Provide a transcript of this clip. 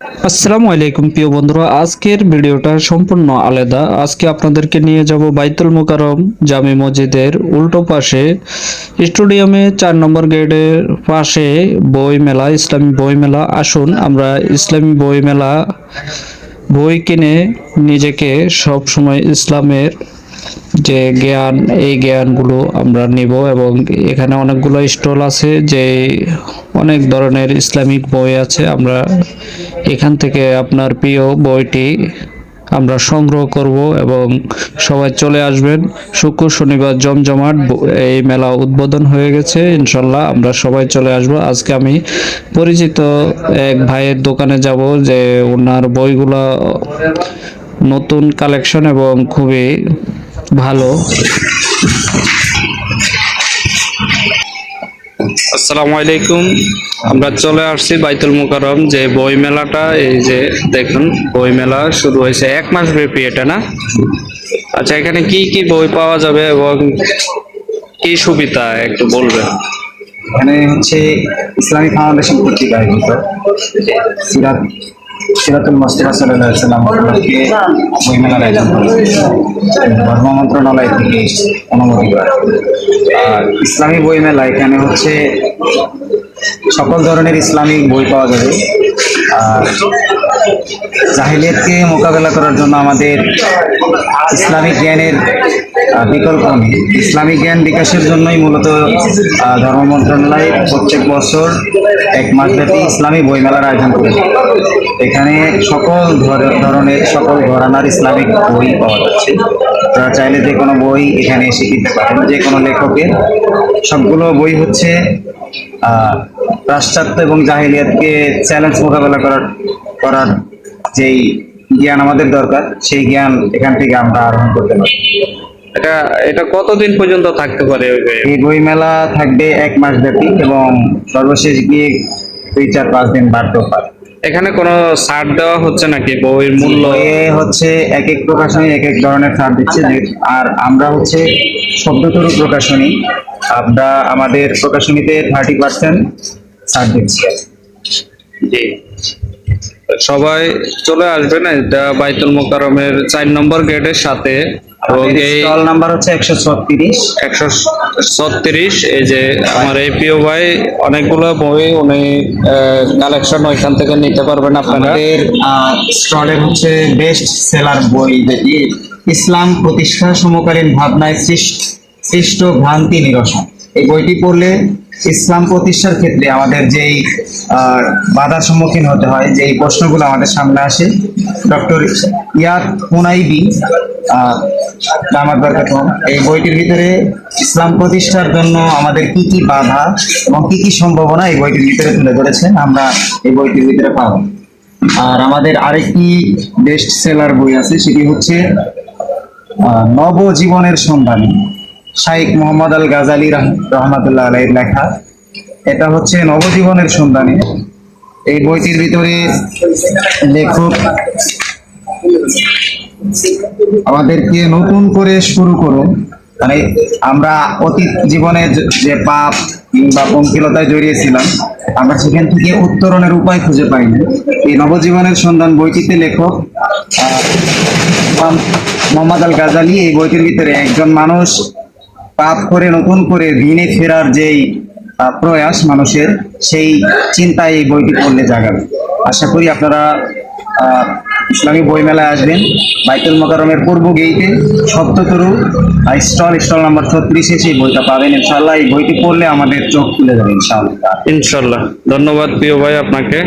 আসসালামু আলাইকুম, প্রিয় বন্ধুরা। আজকের ভিডিওটা সম্পূর্ণ আলাদা। আজকে আপনাদেরকে নিয়ে যাব বাইতুল মোকারম জামি মসজিদের উল্টো পাশে। স্টেডিয়ামে চার নম্বর গেটের পাশে বই মেলা ইসলামী বই মেলা আসুন, আমরা ইসলামী বই মেলা বই কিনে নিজেকে সব সময় ইসলামের যে জ্ঞান, এই জ্ঞানগুলো আমরা নিব এবং এখানে অনেকগুলো স্টল আছে যে অনেক ধরনের ইসলামিক বই আছে। আমরা এখান থেকে আপনার প্রিয় বইটি আমরা সংগ্রহ করব এবং সবাই চলে আসবেন। শুক্র, শনিবার জমজমাট এই মেলা উদ্বোধন হয়ে গেছে, ইনশাল্লাহ আমরা সবাই চলে আসব। আজকে আমি পরিচিত এক ভাইয়ের দোকানে যাব যে ওনার বইগুলো নতুন কালেকশন এবং খুবই ভালো। আসসালামু আলাইকুম। আমরা চলে আসছি বাইতুল মুকাররম যে বই মেলাটা। এই যে দেখুন বই মেলা শুরু হয়েছে এক মাস ব্যাপী এটা না? আচ্ছা এখানে কি কি বই পাওয়া যাবে এবং কি সুবিধা একটু বলবেন? এখানে হচ্ছে ইসলামী ফাউন্ডেশন কর্তৃক আয়োজিত সিরাত সিরাতুল মস্তিরা সাল্লাহ সাল্লাম আপনাকে বইমেলার আয়োজন ধর্ম মন্ত্রণালয় থেকে অনুমতি আর ইসলামী বইমেলা এখানে হচ্ছে সকল ধরনের ইসলামিক বই পাওয়া যাবে। আর জাহিলিয়াতকে মোকাবেলা করার জন্য আমাদের ইসলামিক জ্ঞানের বিকল্প নেই। ইসলামিক জ্ঞান বিকাশের জন্যই মূলত ধর্ম মন্ত্রণালয় প্রত্যেক বছর এক মাসব্যাপী ইসলামী বইমেলার আয়োজন করে। এখানে সকল ধরনের, সকল ঘরানার ইসলামিক বই পাওয়া যাচ্ছে। তারা চাইলে যে কোনো বই এখানে এসে কিনতে পারেন, যে কোনো লেখকের। সবগুলো বই হচ্ছে পাশ্চাত্য এবং জাহিলিয়াতকে চ্যালেঞ্জ মোকাবেলা করার করার যেই জ্ঞান আমাদের দরকার সেই জ্ঞান এখান থেকে আমরা আহরণ করতে পারি এটা এটা কতদিন পর্যন্ত থাকতে পারে এই বই মেলা থাকবে এক মাস ব্যাপী এবং সর্বশেষ গিয়ে দুই চার পাঁচ দিন বাড়তেও পারে। এখানে কোনো ছাড় দেওয়া হচ্ছে নাকি? বইয়ের মূল্য? হচ্ছে এক এক প্রকাশনী এক এক ধরনের ছাড় দিচ্ছে। আর আমরা হচ্ছে শব্দতরু প্রকাশনী আমরা আমাদের প্রকাশনীতে থার্টি পার্সেন্ট ছাড় দিচ্ছি। জি। সবাই চলে আসবেন এটা বাইতুল মোকারমের চার নম্বর গেটের সাথে। এবং এই স্টল নাম্বার হচ্ছে একশো ছত্রিশ। একশো ছত্রিশ এই যে আমার এই প্রিয় ভাই অনেকগুলো বই উনি কালেকশন ওইখান থেকে নিতে পারবেন আপনারা। আমাদের স্টলের হচ্ছে বেস্ট সেলার বই যেটি ইসলাম প্রতিষ্ঠা সমকালীন ভাবনায় সৃষ্ট সৃষ্ট ভ্রান্তি নিরসন। এই বইটি পড়লে ইসলাম প্রতিষ্ঠার ক্ষেত্রে আমাদের যেই বাধার সম্মুখীন হতে হয়, যেই প্রশ্নগুলো আমাদের সামনে আসে, ডক্টর ইয়াদ হুনাইবি দামাত এই বইটির ভিতরে ইসলাম প্রতিষ্ঠার জন্য আমাদের কি কি বাধা এবং কি কি সম্ভাবনা এই বইটির ভিতরে তুলে ধরেছেন, আমরা এই বইটির ভিতরে পাবো। আর আমাদের আরেকটি বেস্ট সেলার বই আছে, সেটি হচ্ছে নবজীবনের সন্ধানী। শাইখ মোহাম্মদ আল গাজালি রাহ- রহমাতুল্লাহ আলাইয়ের লেখা। এটা হচ্ছে নবজীবনের সন্ধানী। এই বইটির ভিতরে লেখক আমাদেরকে নতুন করে শুরু করুন। মানে আমরা অতীত জীবনে যে- পাপ কিংবা পঙ্কিলতায় জড়িয়েছিলাম, আমরা সেখান থেকে উত্তরণের উপায় খুঁজে পাইনি। এই নবজীবনের সন্ধান বইটিতে লেখক মোহাম্মদ আল গাজালি এই বইটির ভিতরে একজন মানুষ পাপ করে, নতুন করে দিনে ফেরার যেই প্রয়াস মানুষের, সেই চিন্তায় এই বইটি পড়লে জাগাবে। আশা করি আপনারা ইসলামী বইমেলায় আসবেন। বাইতুল মোকারমের পূর্ব গেইটে সপ্ততরু স্টল স্টল নাম্বার ছত্রিশে সেই বইটা পাবেন। ইনশাল্লাহ এই বইটি পড়লে আমাদের চোখ খুলে যাবে, ইনশাআল্লাহ। ইনশাল্লাহ ধন্যবাদ প্রিয় ভাই আপনাকে।